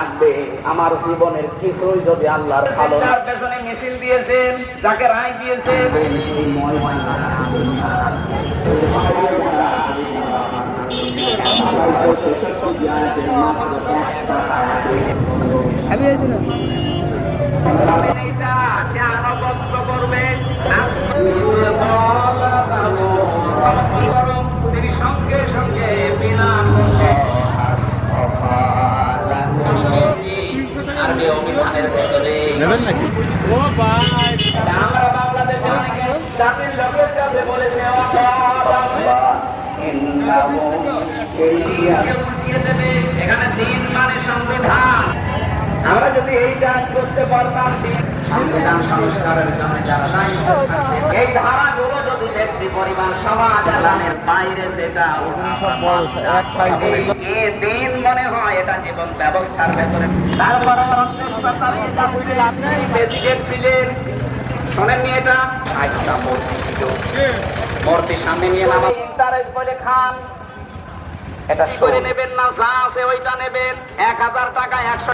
লাগবে। আমার জীবনের কিছুই যদি আল্লাহর ভালো পেছনে মিছিল দিয়েছেন যাকে রায় দিয়েছেন। এইটা নেবেন নাকি? আমরা বাংলাদেশে অনেকে জাতির লোকের কাছে বলেছে। এখানে দিন মানে সংবিধান। আমরা যদি এই কাজ করতে পারতাম সংবিধান সংস্কারের জন্য যারা থাকবে, এই ধারাগুলো যদি ব্যক্তি সমাজ বাইরে দিন মনে হয় এটা জীবন ব্যবস্থার ভেতরে। তারপরে অধ্যক্ষতা চালিয়ে যাচ্ছে আপনি প্রেসিডেন্ট ছিলেন। শোনেননি এটা? ষাটটা মূর্তি ছিল। মূর্তির সামনে নিয়ে নামাজ ইন্টারেস্ট বলে খান। এটা করে নেবেন না? যা আছে ওইটা নেবেন। এক হাজার টাকা একশো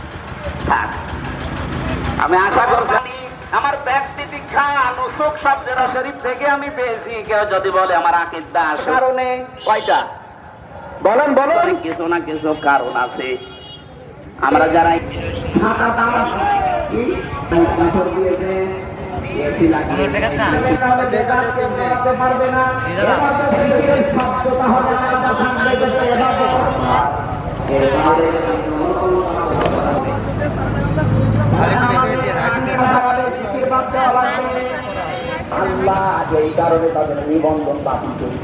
আমি আশা করছি আমার ব্যক্তি দীক্ষা নুসুক শব্দের শরীফ থেকে আমি পেয়েছি। কেউ যদি বলে আমার আকিদা আসে কারণে? কয়টা? বলেন বলেন। কিছু না কিছু কারণ আছে। আমরা যারা আল্লাহ এই কারণে তাদের নিবন্ধন বাতিল করি।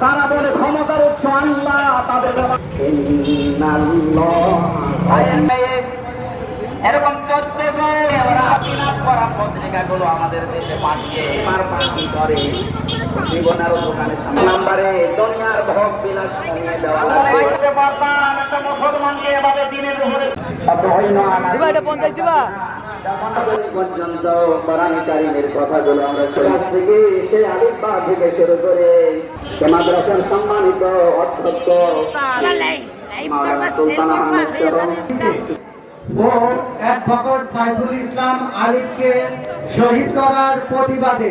তারা বলে ক্ষমতার উৎস আল্লাহ তাদের এরকম চোদ্দশো করা পত্রিকাগুলো আমাদের দেশে পাঠিয়ে মার করে জীবনের দোকানের নাম্বারে দুনিয়ার ভোগ বিলাস কমিয়ে দেওয়া একটা মুসলমানকে এভাবে দিনের উপরে দিবা এটা পঞ্চায়েত দিবা। পর্যন্ত কোরআন কারিমের কথাগুলো আমরা শোনা। থেকে সে আলিফ বা থেকে শুরু করে মাদ্রাসার সম্মানিত অধ্যক্ষ সুলতান আহমেদ ও অ্যাডভোকেট সাইফুল ইসলাম আলিফকে শহীদ করার প্রতিবাদে।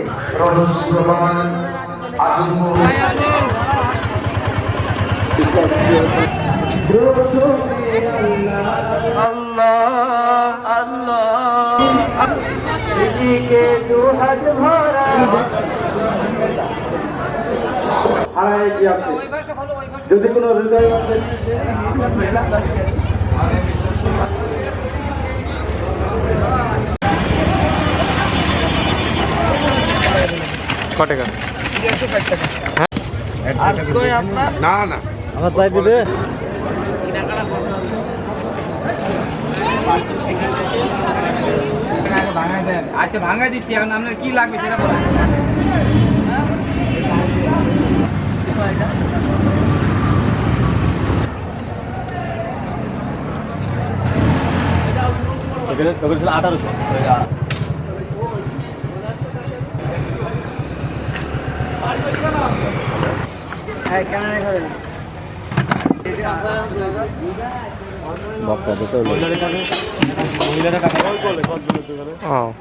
রহস্যবান আদিম হারায় গিয়েছে যদি কোনো হৃদয় ক টাকা না না। আমার তাই দিবে আচ্ছা ভাঙা দিচ্ছি এখন আপনার কি লাগবে সেটা বলেন। ওখানে ওখানে ছিল আঠারোশো বক্তা তো ও.